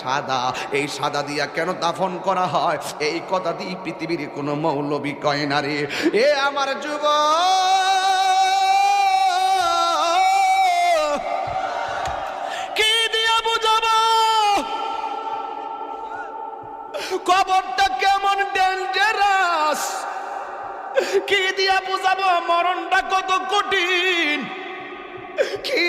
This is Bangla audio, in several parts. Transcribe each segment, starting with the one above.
সাদা। এই সাদা দিয়া কেন দাফন করা হয়? এই কথা দিয়ে পৃথিবীর কোনো মৌলবী কয় না রে। এ আমার যুব! কি দিয়া বুঝাবো? কবরটা কেমন ডেঞ্জারাস কি দিয়া বুঝাবো? মরণটা কত কঠিন?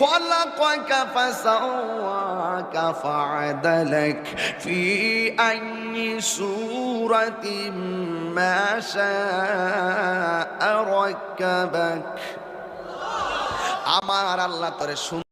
خلقك فسواك فعدلك في أي سورة ما شاء ركبك আমার আল্লাহ তোরে সুন্দর